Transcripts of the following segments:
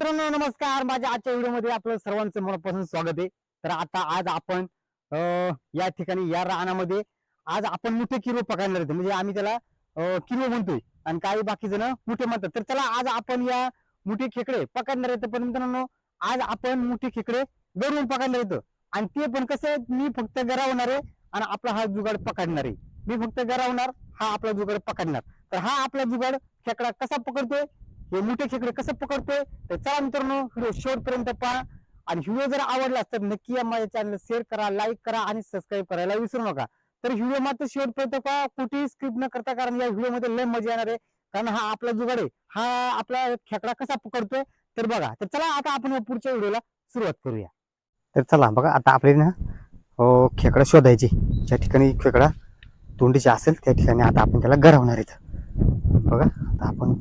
मित्रांनो नमस्कार. माझ्या आजच्या व्हिडिओमध्ये आपलं सर्वांचं मनापासून स्वागत आहे. तर आता आज आपण या ठिकाणी या रानामध्ये आज आपण मोठे किरो पकडणार होते म्हणजे आम्ही त्याला अं, किरो म्हणतोय. आणि काही बाकी जण मोठे म्हणतात. तर त्याला आज आपण या मोठे खेकडे पकडणार येतो पण मित्रांनो आज आपण मोठे खेकडे गरून पकडणार येतो आणि ते पण कसं मी फक्त गरावणार आहे आणि आपला हा जुगाड पकडणार आहे. मी फक्त गरावणार हा आपला जुगाड पकडणार. तर हा आपला जुगाड खेकडा कसा पकडतोय? हे मोठे खेकडे कसं पकडतोय? तर चला मित्रांनो व्हिडिओ शेवटपर्यंत पहा. आणि व्हिडिओ जर आवडला तर नक्की या माझ्या चॅनल शेअर करा लाईक करा आणि सबस्क्राईब करायला विसरू नका. तर व्हिडिओ मात्र शेवटपर्यंत पहा. कुठेही स्किप न करता कारण या व्हिडिओमध्ये लय मजा येणार आहे. कारण हा आपला जुगाड आहे. हा आपला खेकडा कसा पकडतोय? तर बघा. तर चला आता आपण पुढच्या व्हिडिओला सुरुवात करूया. तर चला बघा आता आपले ना हो खेकडा शोधायची. ज्या ठिकाणी खेकडा तोंडीचे असेल त्या ठिकाणी आता आपण त्याला गरवणार आहेत बघा आता आपण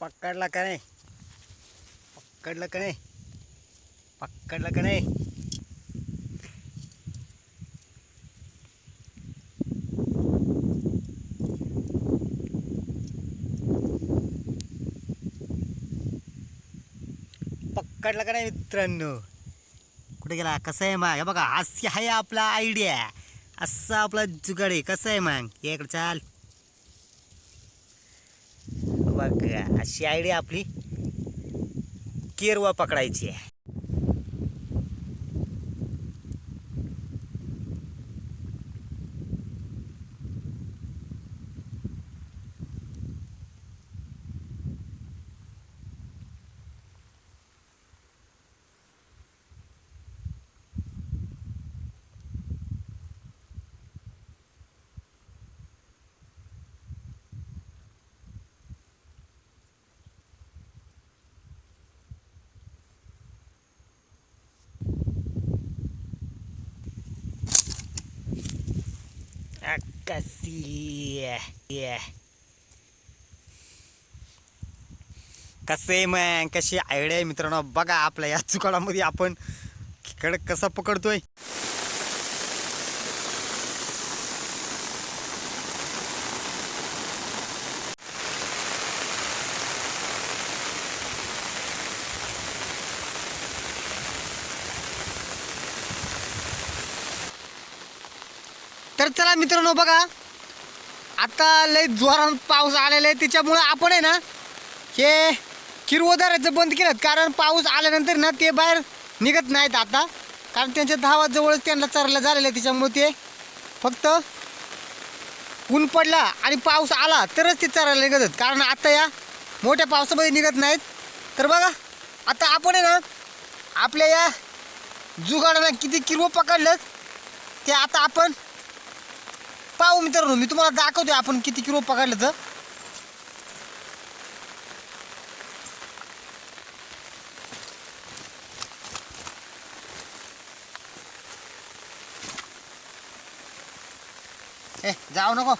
पकडला का नाही? पकडलं का नाही? पकडलं का नाही? पकडलं का नाही मित्रांनो? कुठे गेला? कसं आहे मग? बघा अशी आहे आपला आयडिया असा आपला जुगाड आहे. कसं आहे मग? ये इकडे चाल. बघा अशी आयडिया आपली केरवा पकडायची आहे. कशी कसे मग कशी आयडिया आहे मित्रांनो? बघा आपल्या या चुकाळामध्ये आपण खेळ कसा पकडतोय. तर चला मित्रांनो बघा. आता लय जोरात पाऊस आलेला आहे त्याच्यामुळं आपण आहे ना हे किरवदाराचं बंद केलं. कारण पाऊस आल्यानंतर ना ते बाहेर निघत नाहीत आता. कारण त्यांच्या धावाजवळच त्यांना चरला झालेलं आहे त्याच्यामुळे ते फक्त ऊन पडला आणि पाऊस आला तरच ते चरायला निघत आहेत. कारण आता या मोठ्या पावसामध्ये निघत नाहीत. तर बघा आता आपण आहे ना आपल्या या जुगाडाला किती किरवं पकडलं ते आता आपण पाहू मित्रांनो मी तुम्हाला दाखवतोय आपण किती किलो पकडलं तर. ए जाऊ नको.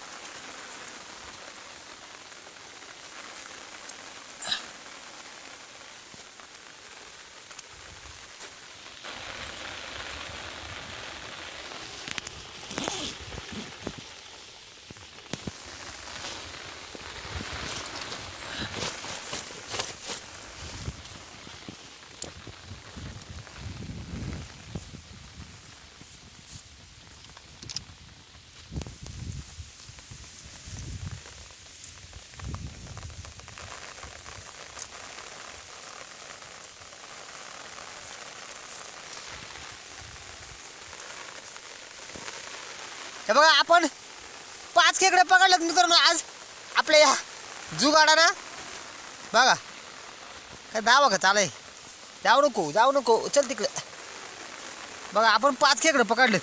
हे बघा आपण पाच खेकडे पकडलेत मित्रांनो आज. आपल्या या जुगाडाना. बघा काय दावा का चालय. जाऊ नको जाऊ नको. चल तिकडे. बघा आपण पाच खेकडे पकडलेत.